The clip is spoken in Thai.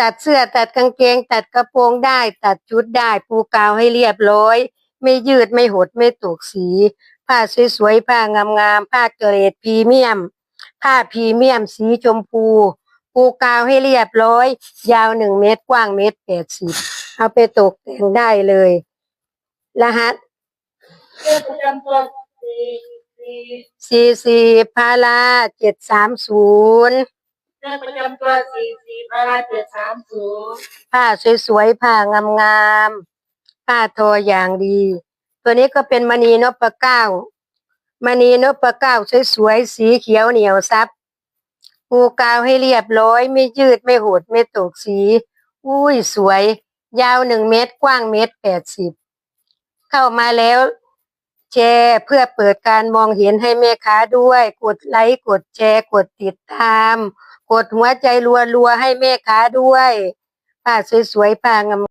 ตัดเสื้อตัดกางเกง ตัดกระโปรงได้ ตัดชุดได้ปูกาวให้เรียบร้อย ไม่ยืดไม่หดไม่ตกสี ผ้าสวยๆผ้างามๆผ้าเกรดพรีเมียม ผ้าพรีเมียมสีชมพูปูกาวให้เรียบร้อย ยาวหนึ่งเมตรกว้างเมตรแปดสิบเอาไปตกแต่งได้เลยรหัสเลขประจำตัวสี่สี่สี่สี่พาราเจ็ดสามศูนย์ เลขประจำตัวสี่สี่พาราเจ็ดสามศูนย์ผ้าสวยๆผ้างามๆผ้าทออย่างดี ตัวนี้ก็เป็นมณีนพเก้ามณีนพเก้าสวยๆสีเขียวเหนียวซับปูกาวให้เรียบร้อย ไม่ยืดไม่หดไม่ตกสี อุ้ยสวย ยาวหนึ่งเมตรกว้างเมตรแปดสิบเข้ามาแล้ว แชร์ เพื่อเปิดการมองเห็นให้แม่ค้าด้วย กดไลค์กดแชร์ กดติดตาม กดหัวใจรัวๆให้แม่ค้าด้วยป้าสวยๆป้างาม